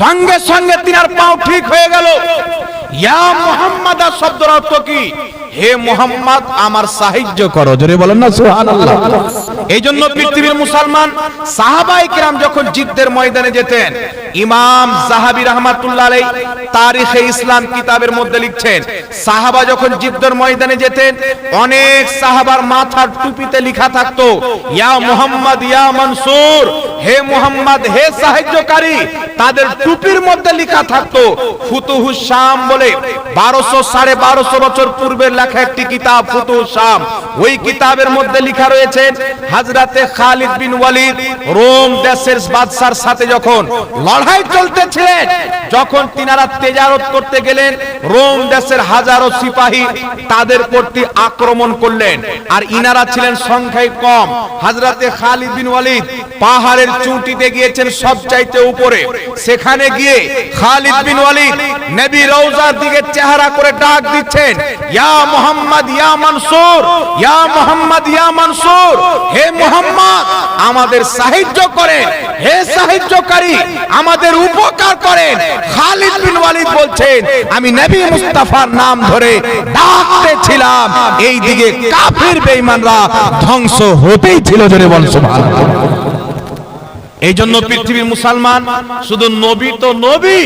সঙ্গে সঙ্গে তিনার পাও ঠিক হয়ে গেল। ইয়া মুহাম্মাদা শব্দের অর্থ কি? হে মুহাম্মদ, আমার সাহায্য করো। জোরে বলেন না, সুবহানাল্লাহ। এই জন্য পৃথিবীর মুসলমান সাহাবাই কিরাম যখন জিদ্দের ময়দানে যেতেন, ইমাম জাহাবি রহমাতুল্লাহ আলাই তারিখে ইসলাম কিতাবের মধ্যে লিখছেন, সাহাবা যখন জিদ্দের ময়দানে যেতেন, অনেক সাহাবার মাথার টুপিতে লেখা থাকতো, ইয়া মুহাম্মদ, ইয়া মনসুর হে মুহাম্মদ, হে সাহায্যকারী, তাদের টুপির মধ্যে লেখা থাকতো, ফুতুহু শাম বলে। বারোশো সাড়ে বারোশো বছর পূর্বের লেখা একটি কিতাব, ফুতুহু শাম ওই কিতাবের মধ্যে লেখা রয়েছে, হাজরাতে খালিদ বিন ওয়ালিদ, রোম দেশের বাদশার সাথে যখন লড়াই চলতেছিলেন, যখন তিনারা তেজারত করতে গেলেন, রোম দেশের হাজারো সিপাহী তাদের প্রতি আক্রমণ করলেন। আর ইনারা ছিলেন সংখ্যায় কম। হাজরাতে খালিদ বিন ওয়ালিদ পাহাড়ের চুটিতে গিয়েছেন সবচাইতে উপরে। সেখানে গিয়ে খালিদ বিন ওয়ালিদ নবী রওজার দিকে চেহারা করে ডাক দিচ্ছেন, ইয়া মুহাম্মদ, ইয়া মনসুর, ইয়া মুহাম্মদ, ইয়া মনসুর, হে মুহাম্মদ, আমাদের সাহায্য করেন, হে সাহায্যকারী, আমাদের উপকার করেন। খালিদ বিন ওয়ালিদ বলছেন, আমি নবী মুস্তাফার নাম ধরে ডাকতেছিলাম এই দিকে কাফির বেঈমানরা ধ্বংস হতেই ছিল জোরে বল সুবহানাল্লাহ। এই জন্য পৃথিবীর মুসলমান শুধু নবী তো নবী।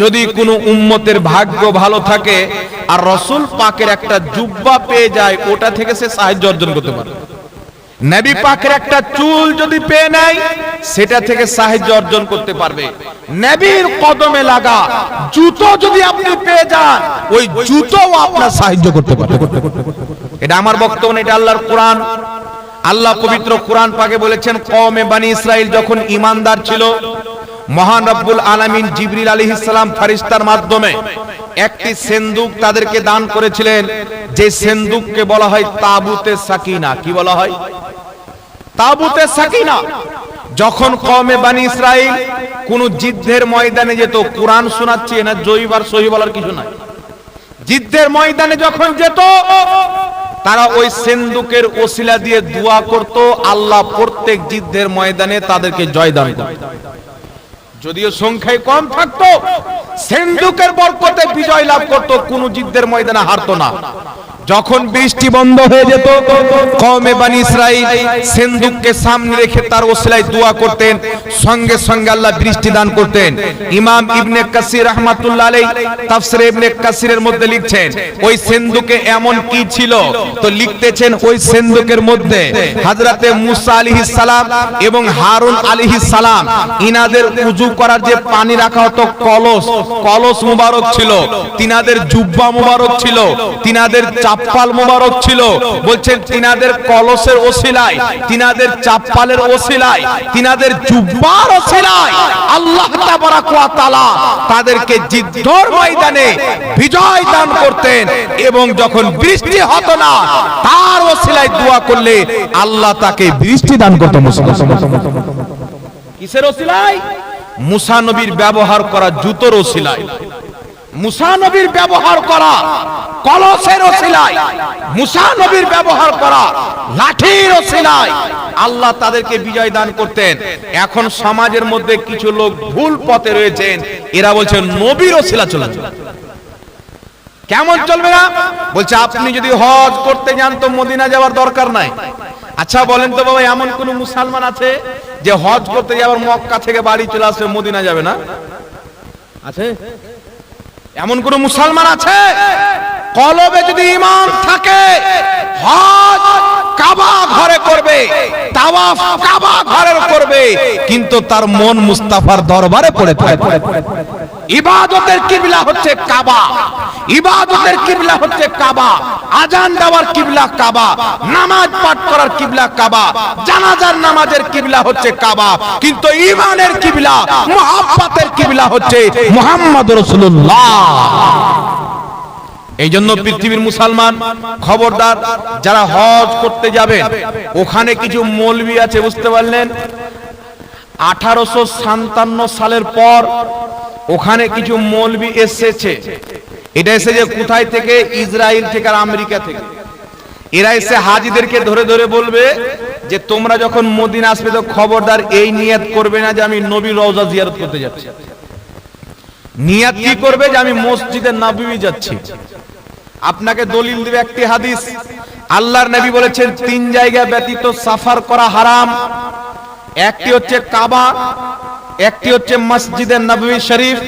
যদি কোনো উম্মতের ভাগ্য ভালো থাকে আর রসুল পাকের একটা জুব্বা পেয়ে যায় ওটা থেকে সে সাহায্য অর্জন করতে পারে নবী পাকের একটা চুল যদি পেয়ে নেয় সেটা থেকে সাহায্য অর্জন করতে পারবে। নবীর কদমে লাগা জুতো যদি আপনি পেয়ে যান ওই জুতোও আপনার সাহায্য করতে পারবে। এটা আমার বক্তব্য না, এটা আল্লাহর কোরআন। আল্লাহ পবিত্র কোরআন পাকে বলেছেন কওমে বানি ইসরাইল যখন ইমানদার ছিল মহান রব্বুল আলামিন জিবরিল আলাইহিস সালাম ফারিস্তার মাধ্যমে একটি সেন্দুক তাদেরকে দান করেছিলেন যে সেন্দুককে বলা হয় তাবুতে সাকিনা। কি বলা হয়? তাবুতে সাকিনা। যখন কওমে বানি ইসরাইল কোন যুদ্ধের ময়দানে যেত কোরআন শোনাচ্ছি না জয়ীব আর সহি বলার কিছু নাই। যুদ্ধের ময়দানে যখন যেত তারা ওই সেন্দুকের ওসিলা দিয়ে দোয়া করত, আল্লাহ প্রত্যেক যুদ্ধের ময়দানে তাদেরকে জয়দান করত। যদিও সংখ্যায় কম থাকতো সেন্দুকের বরকতে বিজয় লাভ করত, কোন যুদ্ধের ময়দানে হারতো না। যখন বৃষ্টি বন্ধ হয়ে যেত, কওমে বানি ইসরাইল সেন্দুককে সামনে রেখে তার ওসিলায় দোয়া করতেন, সঙ্গে সঙ্গে আল্লাহ বৃষ্টি দান করতেন। ইমাম ইবনে কাসির রাহমাতুল্লাহ আলাইহি তাফসীর ইবনে কাসিরের মধ্যে লিখছেন, ওই সেন্দুকে এমন কি ছিল? তো লিখতেছেন, ওই সেন্দুকের মধ্যে হযরতে মুসা আলাইহিস সালাম এবং হারুন আলাইহিস সালাম, ইনাদের উজু করার যে পানি রাখা হতো, কলস কলস মুবারক ছিল। তিনাদের জুব্বা মুবারক ছিল। তিনাদের চাপ্পাল মুবারক ছিল। বলছেন, তিনাদের কলসের ওসিলায়, তিনাদের চাপ্পালের ওসিলায়, তিনাদের জুব্বার ওসিলায় আল্লাহ তাবারাক ওয়া তাআলা তাদেরকে জিদ্দর ময়দানে বিজয় দান করতেন এবং যখন বৃষ্টি হতো না, তার ওসিলায় দোয়া করলে আল্লাহ তাকে বৃষ্টি দান করতেন কিসের ওসিলায়? মুসা নবীর ব্যবহার করা জুতোর ওসিলায়। মুসা নবীর ব্যবহার করা, কলসের ওসিলায় মুসা নবীর ব্যবহার করা, লাঠির ওসিলায় আল্লাহ তাদেরকে বিজয় দান করতেন। এখন সমাজের মধ্যে কিছু লোক ভুল পথে রয়েছেন। এরা বলছেন নবীর ওসিলা চলে কেমন চলবে না? বলছে, আপনি যদি হজ করতে যান তো মদিনা যাওয়ার দরকার নাই। আচ্ছা বলেন তো বাবা, এমন কোন মুসলমান আছে যে হজ করতে যাওয়ার মক্কা থেকে বাড়ি চলে আসবে মদিনা যাবে না? আছে? এমন কোন মুসলমান আছে? কলবে যদি ইমান থাকে হজ কাবা ঘরে করবে, তাওয়াফ কাবা ঘরে করবে, কিন্তু তার মন মুস্তাফার দরবারে পড়ে থাকবে। ইবাদতের কিবলা হচ্ছে কাবা, ইবাদতের কিবলা হচ্ছে কাবা, আজান দেওয়ার কিবলা কাবা, নামাজ পাঠ করার কিবলা কাবা, জানাজার নামাজের কিবলা হচ্ছে কাবা, কিন্তু ইমানের কিবলা, মুহাব্বতের কিবলা হচ্ছে মুহাম্মদ রাসূলুল্লাহ। এই জন্য পৃথিবীর মুসলমান খবরদার যারা হজ করতে যাবেন ওখানে কিছু মৌলবি আছে বুঝতে পারলেন? আঠারোশো সাতান্ন সালের পর ওখানে কিছু মৌলবি এসেছে। এটা এসেছে কোথায় থেকে? ইসরায়েল থেকে আর আমেরিকা থেকে। এরা এসে হাজিদেরকে ধরে ধরে বলবে যে তোমরা যখন মদিন আসবে তো খবরদার এই নিয়াত করবে না যে আমি নবী রওজা জিয়ারত করতে যাচ্ছি। নিয়াত কি করবে যে আমি মসজিদে নবী যাচ্ছি? আপনাকে দলিল দিবে একটি হাদিস। আল্লাহর নবী বলেছেন, তিন জায়গা ব্যতীত সাফার করা হারাম। একটি হচ্ছে কাবা, একটি হচ্ছে মসজিদে নবী শরীফ,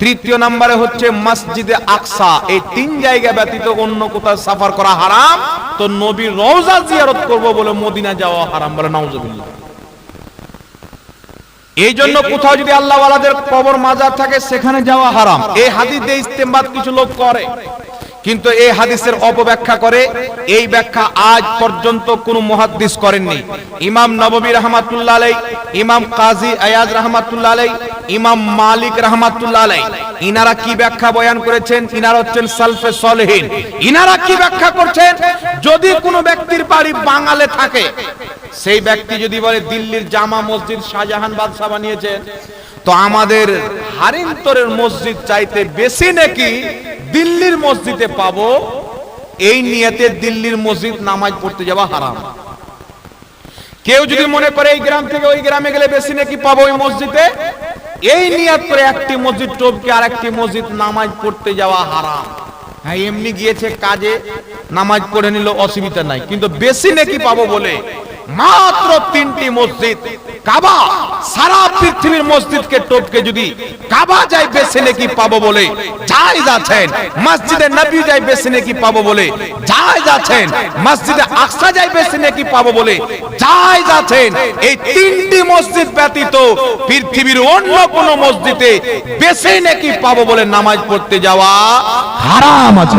তৃতীয় নম্বরে হচ্ছে মসজিদে আকসা। এই তিন জায়গা ব্যতীত অন্য কোথাও সাফার করা হারাম। তো নবীর রওজা জিয়ারত করব বলে মদিনা যাওয়া হারাম বলে নাউজুবিল্লাহ। এই জন্য কোথাও যদি আল্লাহওয়ালাদের কবর মাজার থাকে সেখানে যাওয়া হারাম। এই হাদিস দিয়ে ইস্তেমবাদ কিছু লোক করে। কিন্তু এই হাদিসের অপব্যাখ্যা করে, এই ব্যাখ্যা আজ পর্যন্ত কোনো মুহাদ্দিস করেননি। ইমাম নববী রহমাতুল্লাহ আলাই ইমাম কাজী আয়াজ রহমাতুল্লাহ আলাই ইমাম মালিক রহমাতুল্লাহ আলাই ইনারা কি ব্যাখ্যা বয়ান করেছেন? ইনারা হচ্ছেন সালফে সলেহীন। ইনারা কি ব্যাখ্যা করছেন? যদি কোনো ব্যক্তির বাড়ি বাঙালে থাকে, সেই ব্যক্তি যদি বলে, দিল্লির জামা মসজিদ শাহজাহান বাদশাহ বানিয়েছেন তো আমাদের হারিন্তরের মসজিদ চাইতে বেশি নাকি দিল্লির মসজিদে পাবো, এই নিয়তে দিল্লির মসজিদ নামাজ পড়তে যাওয়া হারাম। কেউ যদি মনে করে এই গ্রাম থেকে ওই গ্রামে গেলে বেশি নাকি পাবো ওই মসজিদে, এই নিয়াত করে একটি মসজিদ টপকে আর একটি মসজিদ নামাজ পড়তে যাওয়া হারাম। হ্যাঁ এমনি গিয়েছে কাজে, নামাজ পড়ে নিল অসুবিধা নাই। কিন্তু বেশি নাকি পাবো বলে মাত্র তিনটি মসজিদ কাবা সারা পৃথিবীর মসজিদকে টপকে যদি কাবা যাই বেছে নাকি পাবো বলে? জায়েজ আছেন। মসজিদে নবী যাই বেছে নাকি পাবো বলে? জায়েজ আছেন। মসজিদে আকসা যাই বেছে নাকি পাবো বলে? জায়েজ আছেন। এই তিনটি মসজিদ ব্যতীত পৃথিবীর অন্য কোন মসজিদে বেছে নাকি পাবো বলে নামাজ পড়তে যাওয়া হারাম আছে।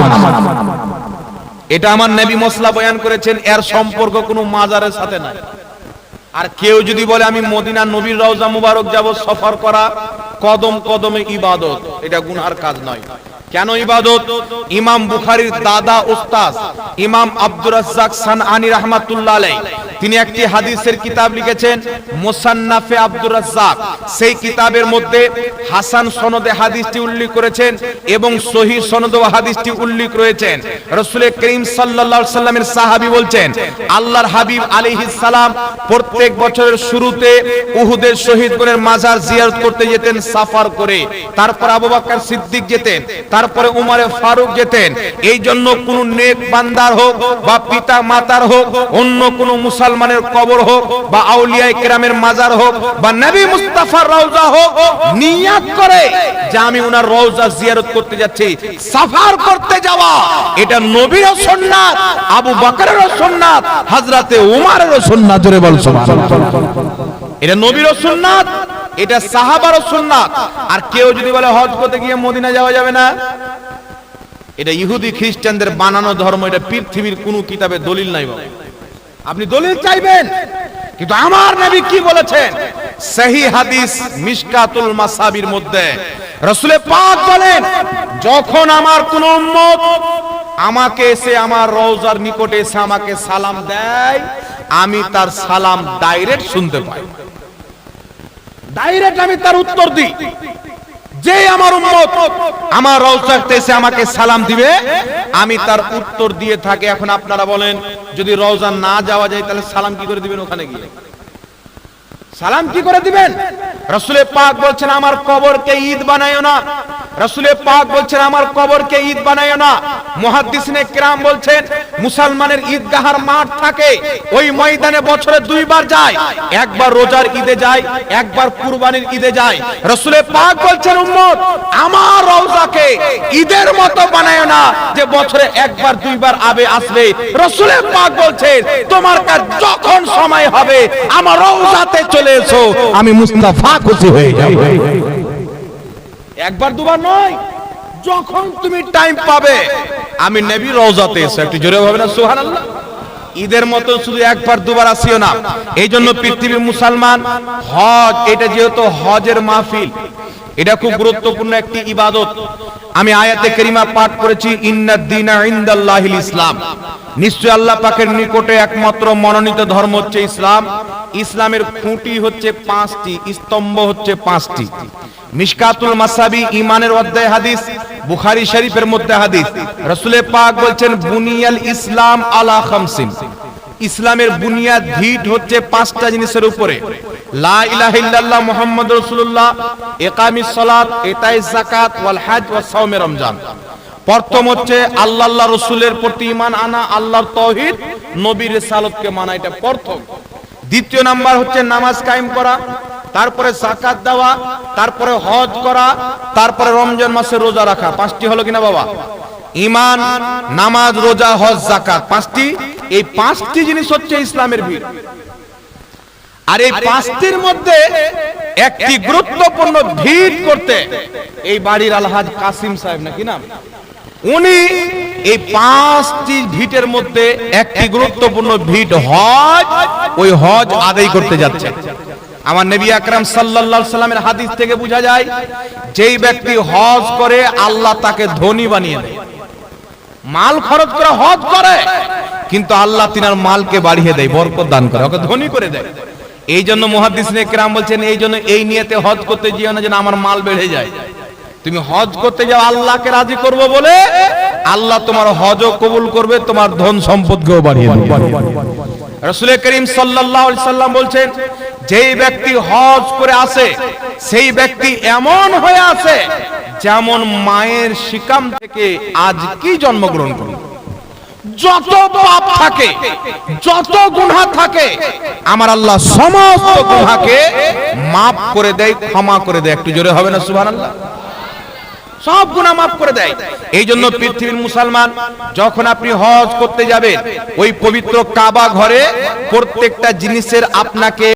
এটা আমার নবী মসলা বয়ান করেছেন, এর সম্পর্ক কোনো মাজারের সাথে নাই। আর কেউ যদি বলে, আমি মদিনা নবীর রওজা মুবারক যাব সফর করা, কদম কদমে ইবাদত। এটা গুনার কাজ নয়। কেন ইবাদত? ইমাম বুখারীর দাদা উস্তাদ, ইমাম আব্দুর রাজ্জাক সানআনী রাহমাতুল্লাহ আলাইহি। তিনি একটি হাদিসের কিতাব লিখেছেন, মুসান্নাফে আব্দুর রাজ্জাক। সেই কিতাবের মধ্যে হাসান সনদে হাদিসটি উল্লেখ করেছেন এবং সহি সনদে হাদিসটি উল্লেখ রয়েছেন। রাসূল করিম সাল্লাল্লাহু আলাইহি সাল্লামের সাহাবী বলছেন, আল্লাহর হাবিব আলাইহিস সালাম প্রত্যেক বছরের শুরুতে উহুদের শহীদগণের মাজার জিয়ারত করতে যেতেন, সাফার করে। তারপর আবু বকর সিদ্দিক যেতেন তারপরে উমারে ফারুক যেতেন। এই জন্য কোন নেক বান্দার হোক বা পিতা মাতার হোক, অন্য কোন মুসলমানের কবর হোক বা আউলিয়া কেরামের মাজার হোক বা নবী মুস্তাফার রওজা হোক, নিয়াত করে যে আমি উনার রওজা জিয়ারত করতে যাচ্ছি, সাফার করতে যাওয়া। এটা নবীরও সুন্নাত, আবু বকরেরও সুন্নাত হযরতে উমারেরও সুন্নাত, জোরে বল সুবহানাল্লাহ। এটা নবীরও সুন্নাত এটা সাহাবারও সুন্নাত। আর কেউ যদি বলে হজ করতে গিয়ে মদিনা যাওয়া যাবে না? এটা ইহুদি খ্রিস্টানদের বানানো ধর্ম, এটা পৃথিবীর কোনো কিতাবে দলিল নাই বাবা। আপনি দলিল চাইবেন, কিন্তু আমার নবী কি বলেছেন? সহি হাদিস মিশকাতুল মাসাবির মধ্যে। রসুলে পাক বলেন, যখন আমার কোন উম্মত আমাকে এসে আমার রওজার নিকটে এসে আমাকে সালাম দেয়, আমি তার সালাম ডাইরেক্ট শুনতে পাই। ডাইরেক্ট আমি তার উত্তর দিই। যে আমার উম্মত আমার রওজাতে এসে আমাকে সালাম দিবে, আমি তার উত্তর দিয়ে থাকি। এখন আপনারা বলেন, যদি রওজা না যাওয়া যায়, তাহলে সালাম কি করে দিবেন ওখানে গিয়ে? সালাম কি করে দিবেন? রসুলে পাক বলছেন, আমার কবরকে ঈদ বানায়ো না। রসুলে পাক বলছেন, আমার কবরকে ঈদ বানায়ো না। মুহাদ্দিসিনে কিরাম বলছেন, মুসলমানের ঈদগাহার মাঠ থাকে, ওই ময়দানে বছরে দুইবার যায়, একবার রোজার ঈদে যায়, একবার কুরবানির ঈদে যায়। রসুলে পাক বলছেন, উম্মত, আমার রওজাকে ঈদের মতো বানায়ো না যে বছরে একবার, দুইবার আবে আসবে। রসুলে পাক বলছেন, তোমার কাছে যখন সময় হবে, আমার রওজাতে চলে এসো, আমি মুস্তাফা খুশি হয়ে যাব। একবার, দুবার নয়, যখন তুমি টাইম পাবে আমি নবী রওজাতে এসো একটু জোরে হবে না, সুবহানাল্লাহ। ঈদের মতো শুধু একবার, দুবার আসিও না। এই জন্য পৃথিবীর মুসলমান হজ, এটা যেহেতু হজের মাহফিল, এটা খুব গুরুত্বপূর্ণ একটি ইবাদত। আমি আয়াতে করিমা পাঠ করেছি ইন্নাদ্দিনা ইনদাল্লাহিল ইসলাম। নিশ্চয় আল্লাহ পাকের নিকটে একমাত্র মনোনীত ধর্ম হচ্ছে ইসলাম। ইসলামের খুঁটি হচ্ছে পাঁচটি, স্তম্ভ হচ্ছে পাঁচটি। মিশকাতুল মাসাবি ইমানের অধ্যায় হাদিস, বুখারী শরীফের মধ্যে হাদিস। রসুলের পাক বলছেন, বুনিয়াল ইসলাম আলা খামসিন। ইসলামের বুনিয়াদ, ভিট হচ্ছে পাঁচটা জিনিসের উপরে। লা ইলাহা ইল্লাল্লাহ মুহাম্মাদুর রাসূলুল্লাহ, ইকামিস সালাত ইতাইজ যাকাত, ওয়াল হজ, ওয়াস সাওমে, রমজান। প্রথম হচ্ছে আল্লাহ আল্লাহ, রসুলের প্রতি ঈমান আনা, আল্লাহর তৌহিদ, নবীর রিসালাতকে মানা, এটা প্রথম। দ্বিতীয় নাম্বার হচ্ছে নামাজ কায়েম করা, তারপরে যাকাত দেওয়া, তারপরে হজ করা, তারপরে রমজান মাসে রোজা রাখা। পাঁচটি হলো কিনা বাবা? ঈমান, নামাজ, রোজা, হজ, যাকাত। পাঁচটি? এই পাঁচটি জিনিস হচ্ছে ইসলামের ভিড়। আর এই পাঁচটির মধ্যে একটি গুরুত্বপূর্ণ ভিড় করতে এই বাড়ির আলহাজ কাসিম সাহেব নাকি নাম উনি এই পাঁচটি ভিটের মধ্যে একটি গুরুত্বপূর্ণ ভিট হজ, ওই হজ আদায় করতে যাচ্ছে। আমার নবী আকরাম সাল্লাল্লাহু সাল্লামের হাদিস থেকে বোঝা যায়, যেই ব্যক্তি হজ করে, আল্লাহ তাকে ধনী বানিয়ে দেয়। মাল খরচ করে হজ করে, কিন্তু আল্লাহ তিনার মালকে বাড়িয়ে দেয়, বরকত দান করে, ওকে ধনী করে দেয়। এই জন্য মুহাদ্দিস কেরাম বলছেন, এই জন্য এই নিয়েতে হজ করতে যেও না যেন আমার মাল বেড়ে যায়। তুমি হজ করতে যাও, আল্লাহকে রাজি করব বলে আল্লাহ তোমার হজও কবুল করবে, তোমার ধন সম্পদকেও বাড়িয়ে দেবে। রসুল করিম সাল্লাল্লাহু আলাইহি সাল্লাম বলছেন, যেই ব্যক্তি হজ করে আসে, সেই ব্যক্তি এমন হয়ে আছে যেমন মায়ের শিকাম থেকে আজ কি জন্মগ্রহণ করল। যত পাপ থাকে, যত গুনাহ থাকে, আমার আল্লাহ সমস্ত গুনাহকে মাফ করে দেয়, ক্ষমা করে দেয়। একটু জোরে হবে না, সুবহানাল্লাহ? সব গুণা মাফ করে দেয়। এই জন্য পৃথিবীর মুসলমান যখন আপনি হজ করতে যাবেন ওই পবিত্র কাবা ঘরে প্রত্যেকটা জিনিসের আপনাকে